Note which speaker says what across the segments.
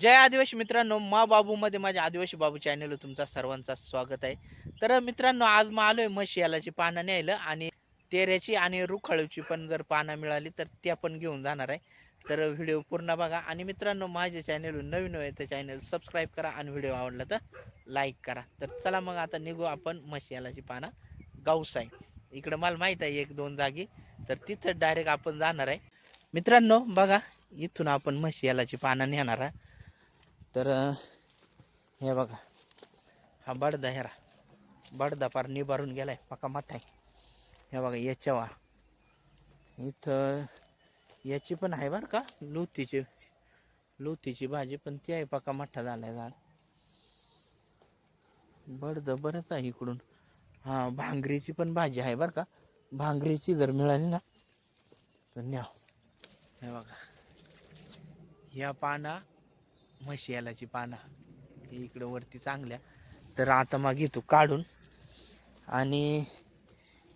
Speaker 1: जय आदिवासी मित्रांनो मा बाबूमध्ये माझ्या आदिवासी बाबू चॅनलवर तुमचा सर्वांचा स्वागत आहे. तर मित्रांनो आज मग आलोय म्हशी यालाची पानं न्यायला आणि तेऱ्याची आणि रुखाळूची पण जर पानं मिळाली तर त्या पण घेऊन जाणार आहे. तर व्हिडिओ पूर्ण बघा आणि मित्रांनो माझ्या चॅनलवर नवीन आहे तर चॅनल सबस्क्राईब करा आणि व्हिडिओ आवडला तर लाईक करा. तर चला मग आता निघू आपण म्हशी यालाची पानं. गावसाई इकडं मला माहीत आहे एक दोन जागी. तर तिथं डायरेक्ट आपण जाणार आहे. मित्रांनो बघा इथून आपण म्हशी यालाची पानं नेणार आहे. तर हे बघा. हा बडदा हेरा बडदा पार निभारून गेलाय. पका मोठा आहे हे बघा याच्यावा इथं याची पण आहे बरं का? लुतीची लुतीची भाजी पण ती आहे पका मोठा झालाय झाड. बडद बरंच आहे इकडून. हा भांगरीची पण भाजी आहे बरं का? भांगरीची जर मिळाली ना तर न्या. हे बघा. या पाना म्हशियालाची पानं. हे इकडं वरती चांगल्या. तर आता मग घेतो काढून. आणि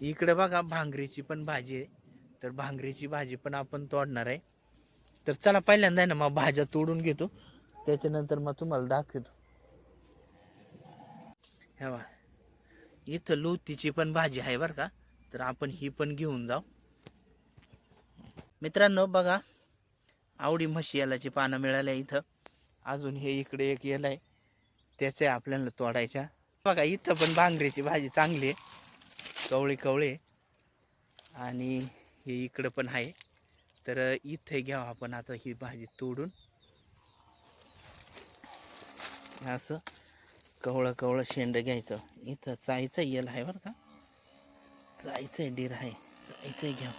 Speaker 1: इकडं बघा भांगरीची पण भाजी आहे. तर भांगरीची भाजी पण आपण तोडणार आहे. तर चला पहिल्यांदा आहे ना मग भाज्या तोडून घेतो. त्याच्यानंतर मग तुम्हाला दाखवतो. हे बघा. इथं लोतीची पण भाजी आहे बरं का. तर आपण ही पण घेऊन जाऊ. मित्रांनो बघा. आवडी म्हशी यालाची पानं मिळाल्या इथं. अजून हे इकडे एक येल आहे त्याचे आपल्याला तोडायच्या. बघा इथं पण बांगऱ्याची भाजी चांगली आहे. कवळी कवळी आणि हे इकडं पण आहे. तर इथे घ्यावं आपण आता ही भाजी तोडून. असं कवळं कवळं शेंड घ्यायचं. इथं चायचं येल आहे बरं का. चायचं डीर आहे. चायचं घ्या.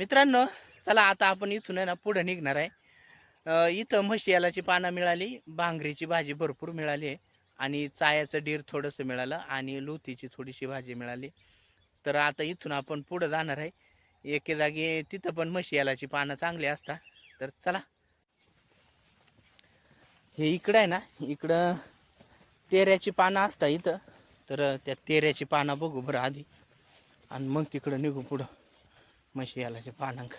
Speaker 1: मित्रांनो चला आता आपण इथून आहे ना पुढं निघणार आहे. इथं म्हशी यालाची पानं मिळाली भांगरीची भाजी भरपूर मिळाली आहे. आणि चायाचं डीर थोडंसं मिळालं आणि लोथीची थोडीशी भाजी मिळाली. तर आता इथून आपण पुढं जाणार आहे. एके जागी तिथं पण म्हशी यालाची पानं चांगली असतात तर चला. हे इकडं आहे ना इकडं तेऱ्याची पानं असतात इथं. तर त्या तेऱ्याची पानं बघू बरं आधी. आणि मग तिकडं निघू पुढं. म्हशी यालाचे पानांक.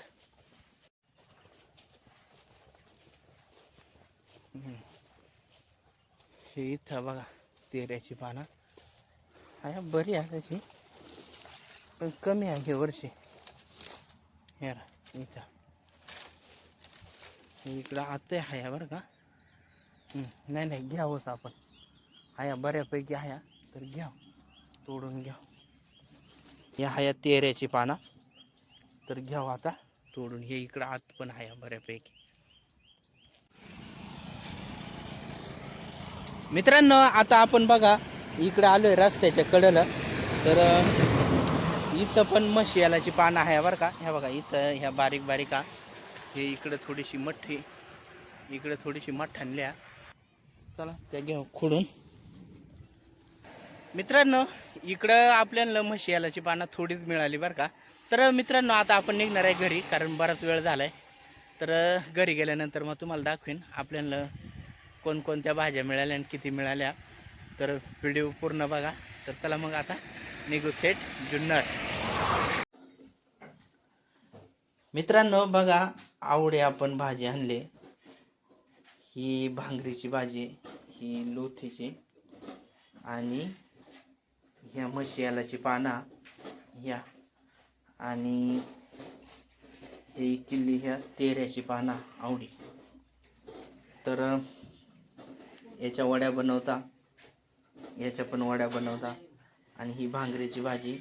Speaker 1: हम्म. हे इथं बघा तेऱ्याची पानं. आहे बरी आहे त्याची पण कमी आहे हे वर्षी. हे रा इथं. इकडं आता आहे बरं का? नाही नाही घ्यावंच आपण. हाया बऱ्यापैकी हाया तर घ्या. तोडून घ्या. या हाया तेऱ्याची पानं. तर घ्यावं आता. तोडून हे इकडं आत पण आहे बऱ्यापैकी. मित्रांनो आता आपण बघा इकडं आलोय रस्त्याच्या कडेला तर इथं पण मशियालाची पानं आहे बरं का. ह्या बघा इथं ह्या बारीक बारीक. हे इकडं थोडीशी मठ्ठी इकडं थोडीशी मठ्ठाणल्या. चला त्या घेऊ खोडून. मित्रांनो इकडं आपल्याला मशियालाची पानं थोडीच मिळाली बरं का. तर मित्रांनो आता आपण निघणार आहे घरी कारण बराच वेळ झाला आहे तर घरी गेल्यानंतर मग तुम्हाला दाखवेन आपल्याला कोणकोणत्या भाज्या मिळाल्या आणि किती मिळाल्या. तर व्हिडिओ पूर्ण बघा. तर चला मग आता निघू थेट जुन्नर. मित्रांनो बघा आवडे आपण भाजी आणले. ही भांगरीची भाजी ही लोथीची आणि ह्या म्हशी पाना ह्या. आणि हे किल्ली ह्या तेऱ्याची पाना आवडी. तर याच्या वड्या बनवता याच्या पण वड्या बनवता आणि ही भांगरेची भाजी.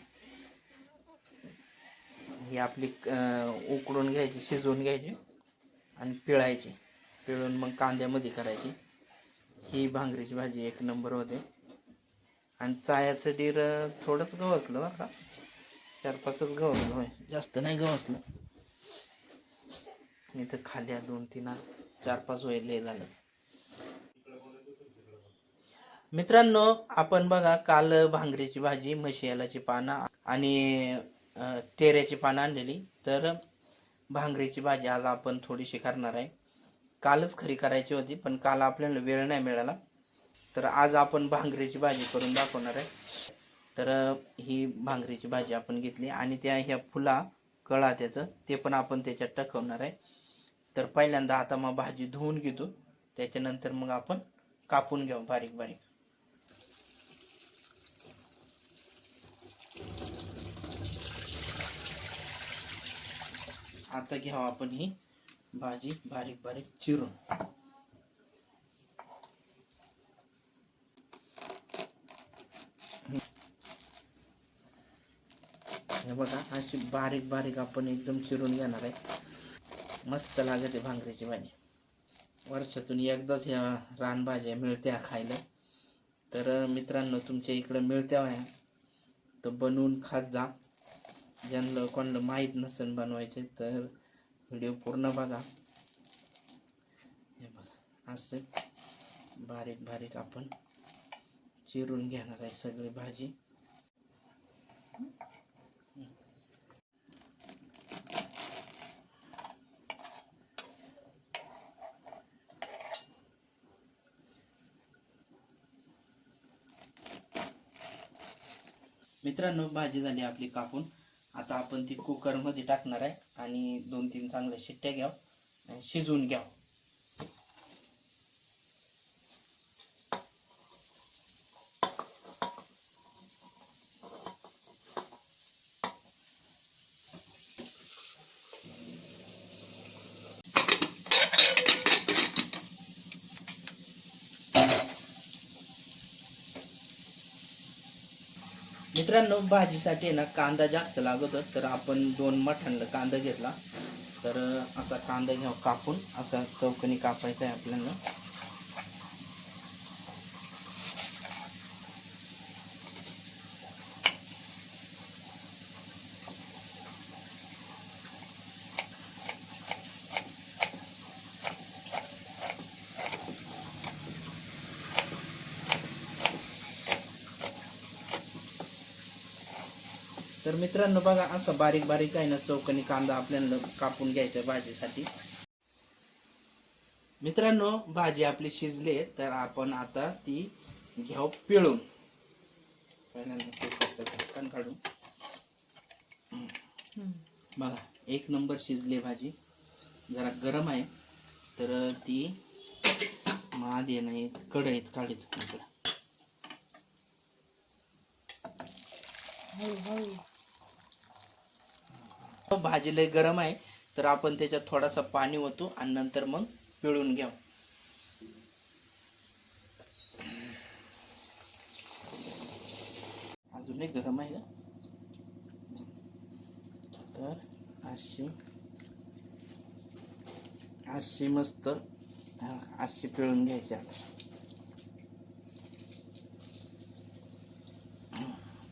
Speaker 1: ही आपली उकडून घ्यायची शिजवून घ्यायची आणि पिळायची. पिळून मग कांद्यामध्ये करायची. ही भांगरीची भाजी एक नंबर होते. आणि चायाचं डीर थोडंच गवसलं बरं का. चार पाचच गवसलं होय. जास्त नाही गवसलं इथं खाल्या दोन तीन चार पाच होईल लय झालं. मित्रांनो आपण बघा काल भांगरीची भाजी म्हशियालाची पानं आणि तेऱ्याची पानं आणलेली. तर भांगरीची भाजी आज आपण थोडीशी करणार आहे. कालच खरी करायची होती पण काल आपल्याला वेळ नाही मिळाला. तर आज आपण भांगरीची भाजी करून दाखवणार आहे. तर ही भांगरीची भाजी आपण घेतली आणि त्या ह्या फुला कळा त्याचं ते पण आपण त्याच्यात टाकवणार आहे. तर पहिल्यांदा आता मग भाजी धुवून घेतो. त्याच्यानंतर मग आपण कापून घेऊ बारीक बारीक. आता घ्यावं आपण ही भाजी बारीक बारीक चिरून. हे बघा अशी बारीक बारीक आपण एकदम चिरून घेणार आहे. मस्त लागते भांगरीची भाजी. वर्षातून एकदाच ह्या रानभाज्या मिळत्या खायला. तर मित्रांनो तुमच्या इकडं मिळत्या वया तर बनवून खात जा. ज्यांना कोणाला माहीत नसेल बनवायचे तर व्हिडिओ पूर्ण बघा. हे बघा असं बारीक बारीक आपण चिरून घेणार आहे सगळी भाजी. मित्रांनो भाजी झाली आपली कापून. आता आपण ती कुकरमध्ये टाकणार आहे आणि दोन तीन चांगल्या शिट्ट्या घ्याव आणि शिजवून घ्याव. मित्रांनो भाजीसाठी आहे ना कांदा जास्त लागतो तर आपण दोन मठांना कांदा घेतला. तर आता कांदा घ्यावा कापून असा चौकनी कापायचा आहे आपल्याला. तर मित्रांनो बघा असं बारीक बारीक आहे ना चौकनी कांदा आपल्याला कापून घ्यायचा भाजीसाठी. मित्रांनो भाजी आपली शिजली तर आपण आता ती घ्याव पिळून. ढक्कन काढून. बघा एक नंबर शिजली भाजी. जरा गरम आहे तर ती माद आहे नाही कढईत काढीत इकडं. भाजी लय गरम आहे तर आपण त्याच्यात थोडासा पाणी ओतू आणि नंतर मग पिळून घ्याव अजूनही गरम आहे का? तर अशी अशी मस्त अशी पिळून घ्यायची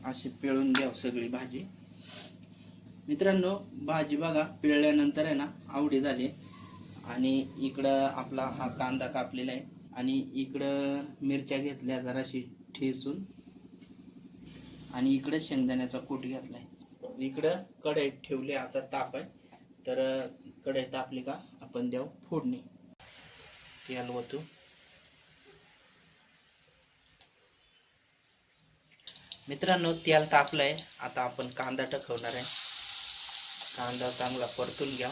Speaker 1: अशी पिळून घ्याव सगळी भाजी. मित्रांनो भाजी बघा पिळल्यानंतर आहे ना आवडी झाली आणि इकडं आपला हा कांदा कापलेला आहे. आणि इकडं मिरच्या घेतल्या जराशी ठेसून आणि इकडं शेंगदाण्याचा कूट आहे इकडं कढईत ठेवले आता ताप आहे. तर कढई तापली का आपण द्याव फोडणी. तेल ओतू. मित्रांनो तेल तापलंय. आता आपण कांदा टकवणार आहे. कांदा चांगला परतून घ्या.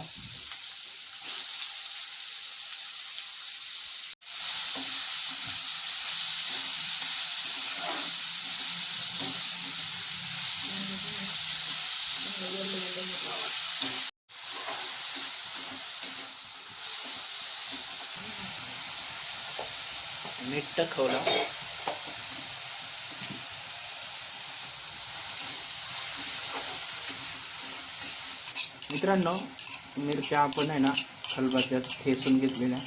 Speaker 1: मीठ टाकवलं मित्रांनो, मिरच्या आहे ना, खलबत्त्यात ठेचून घेतलेल्या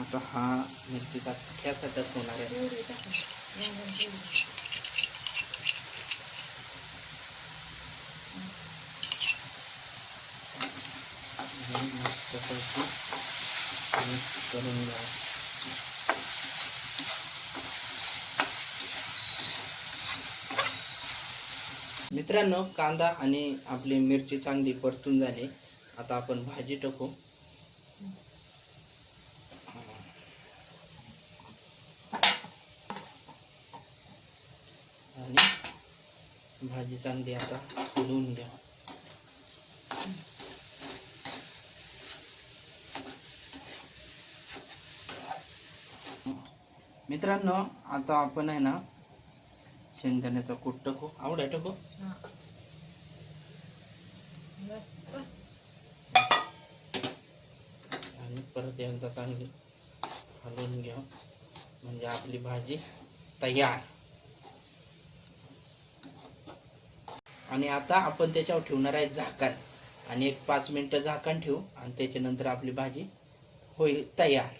Speaker 1: आता हा मिरचीचा ठ्यासाठीच होणार आहे. हे करून घ्या. मित्रांनो कांदा आणि आपली मिरची चांगली परतून झाली. आता आपण भाजी टाकू. आणि भाजी चांगली आता धुवून घ्या. मित्रांनो आता आपण आहे ना शेंगदाण्याचा कूट टाकू. आवड्या टाकू? आणि परत एकदा चांगली हलवून घ्या. म्हणजे आपली भाजी तयार. आणि आता आपण त्याच्यावर ठेवणार आहे झाकण. आणि एक पाच मिनिटं झाकण ठेवू आणि त्याच्यानंतर आपली भाजी होईल तयार.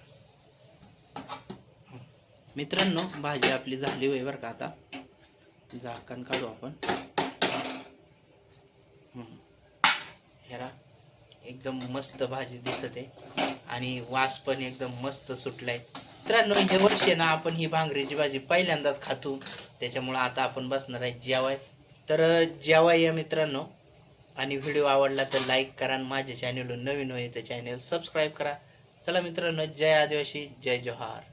Speaker 1: मित्रांनो भाजी आपली झाली होय बरं का आता. झाकण काढू आपण. ह्याला हेरा एकदम मस्त भाजी दिसत. आहे आणि वास पण एकदम मस्त सुटलाय. मित्रांनो हे वर्ष आहे ना आपण ही भांगरीची भाजी पहिल्यांदाच खातो. त्याच्यामुळं आता आपण बसणार आहे जेवाय. तर जेवाय या मित्रांनो. आणि व्हिडिओ आवडला तर लाईक करा आणि माझ्या चॅनलवर नवीन होईल तर चॅनल सबस्क्राईब करा. चला मित्रांनो जय आदिवासी जय जोहार.